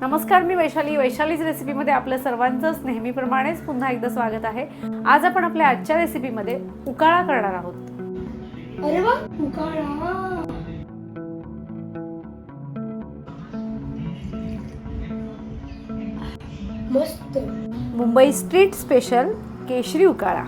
नमस्कार मी वैशाली. वैशालीज रेसिपीमध्ये आपल्या सर्वांचंच नेहमीप्रमाणेच पुन्हा एकदा स्वागत आहे. आज आपण आपल्या आजच्या रेसिपीमध्ये उकाळा करणार आहोत. अरे वा मुकाळा मस्त. मुंबई स्ट्रीट स्पेशल केशरी उकाळा.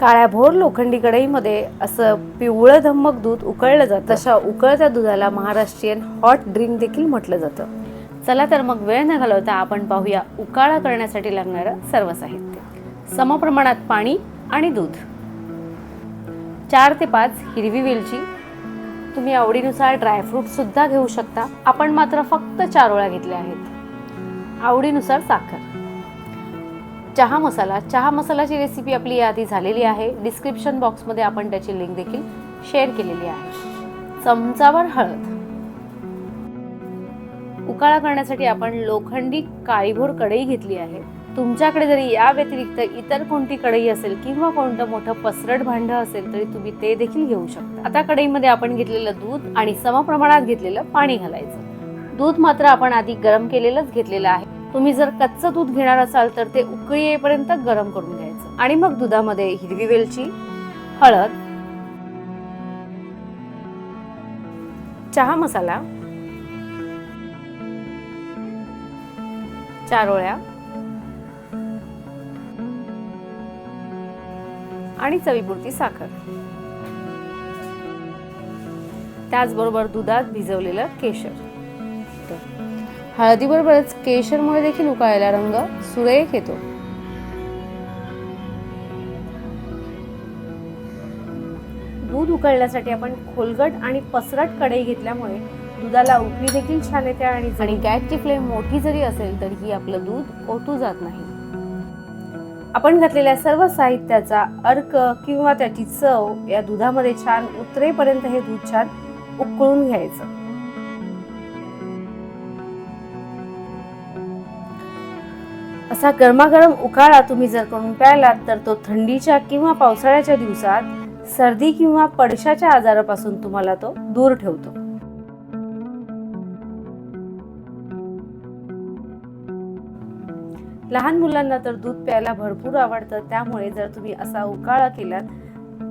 काळ्या भोर लोखंडी कढईमध्ये असं पिवळं धम्मक दूध उकळलं जातं. तशा उकळत्या दुधाला महाराष्ट्रीयन हॉट ड्रिंक देखील म्हटलं जातं. चला तर मग वेळ न घालवता आपण पाहूया उकाळा करण्यासाठी लागणारं सर्व साहित्य. समप्रमाणात पाणी आणि दूध. चार ते पाच हिरवी वेलची. तुम्ही आवडीनुसार ड्रायफ्रूट सुद्धा घेऊ शकता. आपण मात्र फक्त चार ओळ्या घेतल्या आहेत. आवडीनुसार साखर. चहा मसाला. चहा मसालाची रेसिपी आपली याआधी झालेली आहे. डिस्क्रिप्शन बॉक्समध्ये आपण त्याची लिंक देखील शेअर केलेली आहे. चमचावर हळद. उकाळा करण्यासाठी आपण लोखंडी काळीभोर कढई घेतली आहे. तुमच्याकडे जरी या व्यतिरिक्त इतर कोणती कढई असेल किंवा कोणतं मोठं पसरट भांडं असेल तरी तुम्ही ते देखील घेऊ शकता. आता कढईमध्ये आपण घेतलेलं दूध आणि समप्रमाणात घेतलेलं पाणी घालायचं. दूध मात्र आपण आधी गरम केलेलंच घेतलेलं आहे. तुम्ही जर कच्चं दूध घेणार असाल तर ते उकळी येईपर्यंत गरम करून घ्यायचं. आणि मग दुधामध्ये हिरवी वेलची हळद चहा मसाला चारोळ्या आणि चवीपुरती साखर. त्याचबरोबर दुधात भिजवलेलं केशर. हळदीबरोबरच केशरमुळे देखील उकाळायला रंग सुरेख येतो. दूध उकळण्यासाठी आपण खोलगट आणि पसरट कढई घेतल्यामुळे दुधाला उकळी देखील छान येते आणि आणि गॅसची फ्लेम मोठी जरी असेल तरीही आपलं दूध ओतू जात नाही. आपण घातलेल्या सर्व साहित्याचा अर्क किंवा त्याची चव या दुधामध्ये छान उतरेपर्यंत हे दूध छान उकळून घ्यायचं. असा गरमागरम उकाळा तुम्ही जर करून प्यायलात तर तो थंडीच्या किंवा पावसाळ्याच्या दिवसात सर्दी किंवा पडशाच्या आजारापासून तुम्हाला तो दूर ठेवतो. लहान मुलांना तर दूध प्यायला भरपूर आवडतं त्यामुळे जर तुम्ही असा उकाळा केलात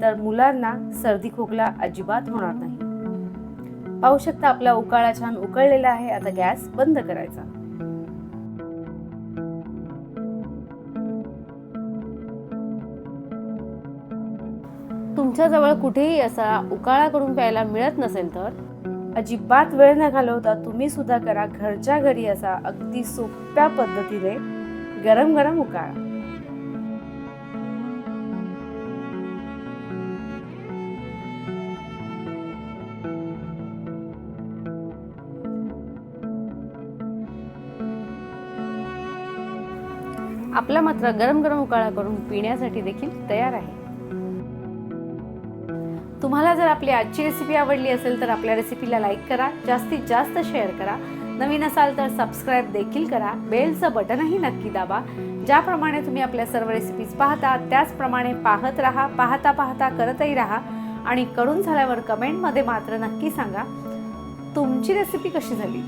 तर मुलांना सर्दी खोकला अजिबात होणार नाही. पाहू शकता आपला उकाळा छान उकळलेला आहे आता गॅस बंद करायचा. तुमच्याजवळ कुठेही असा उकाळा करून प्यायला मिळत नसेल तर? अजिबात वेळ न घालवता तुम्ही सुद्धा करा घरच्या घरी असा अगदी सोप्या पद्धतीने गरम गरम उकाळा. आपला मात्र गरम गरम उकाळा करून पिण्यासाठी देखील तयार आहे. तुम्हाला जर आपली आजची रेसिपी आवडली असेल तर आपल्या रेसिपीला लाईक करा जास्तीत जास्त शेअर करा. नवीन असाल तर सबस्क्राईब देखील करा. बेलचं बटनही नक्की दाबा. ज्याप्रमाणे तुम्ही आपल्या सर्व रेसिपीज पाहता त्याचप्रमाणे पाहत राहा पाहता पाहता करतही राहा. आणि करून झाल्यावर कमेंटमध्ये मात्र नक्की सांगा तुमची रेसिपी कशी झाली?